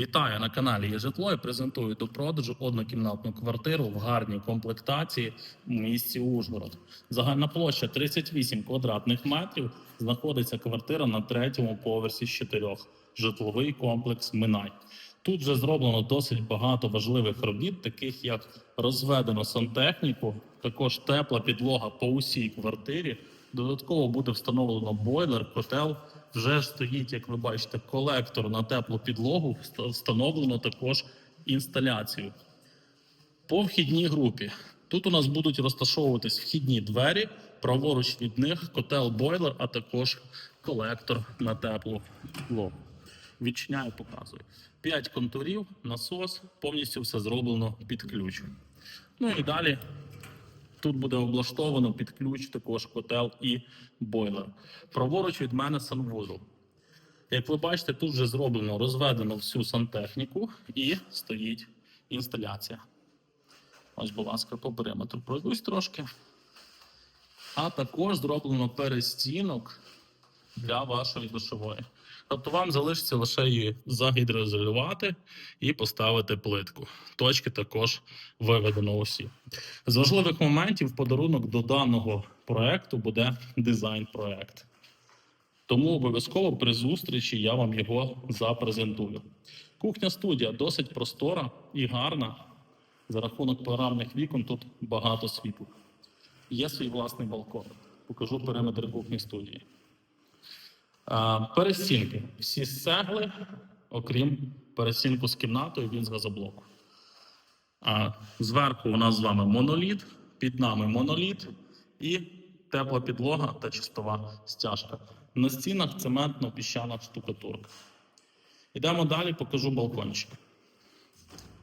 Вітаю на каналі «Є житло» і презентую до продажу однокімнатну квартиру в гарній комплектації в місті Ужгород. Загальна площа 38 квадратних метрів. Знаходиться квартира на третьому поверсі з чотирьох. Житловий комплекс Минай. Тут вже зроблено досить багато важливих робіт, таких як розведено сантехніку, також тепла підлога по усій квартирі. Додатково буде встановлено бойлер, котел. Вже стоїть, як ви бачите, колектор на теплу підлогу. Встановлено також інсталяцію. По вхідній групі. Тут у нас будуть розташовуватись вхідні двері, праворуч від них котел бойлер, а також колектор на теплу підлогу. Відчиняю, показую. П'ять контурів, насос, повністю все зроблено під ключ. Ну і далі Тут буде облаштовано під ключ також котел і бойлер. Праворуч від мене санвузол. Як ви бачите, тут вже зроблено, розведено всю сантехніку і стоїть інсталяція. Ось, будь ласка, по периметру пройдусь трошки. А також зроблено перестінок для вашої душової. Тобто вам залишиться лише її загідроізолювати і поставити плитку. Точки також виведено усі. З важливих моментів подарунок до даного проекту буде дизайн-проект. Тому обов'язково при зустрічі я вам його запрезентую. Кухня студія досить простора і гарна. За рахунок панорамних вікон тут багато світла. Є свій власний балкон. Покажу периметр кухні студії. А, перестінки. Всі з окрім перестінку з кімнатою, він з газоблоку. Зверху у нас з вами моноліт, під нами моноліт і тепла підлога та чистова стяжка. На стінах цементно-піщана штукатурка. Йдемо далі, покажу балкончик.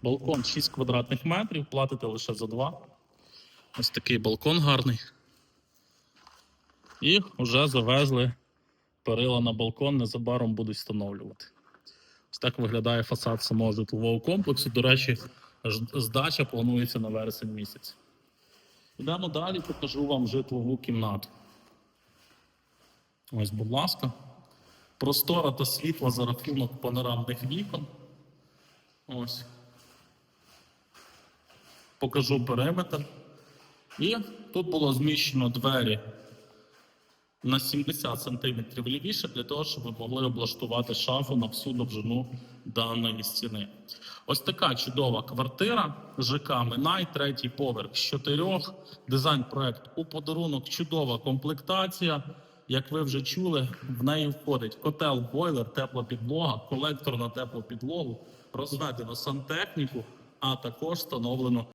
Балкон 6 квадратних метрів, платите лише за два. Ось такий балкон гарний. І вже завезли перила на балкон, незабаром будуть встановлювати. Ось так виглядає фасад самого житлового комплексу. До речі, здача планується на вересень місяць. Йдемо далі, покажу вам житлову кімнату. Ось, будь ласка. Простора та світла за рахунок панорамних вікон. Ось. Покажу периметр. І тут було зміщено двері на 70 см лівіше для того, щоб ви могли облаштувати шафу на всю довжину даної стіни. Ось така чудова квартира ЖК Минай, третій поверх з чотирьох. Дизайн проект у подарунок, чудова комплектація. Як ви вже чули, в неї входить котел, бойлер, тепла підлога, колектор на теплу підлогу, розведено сантехніку, а також встановлено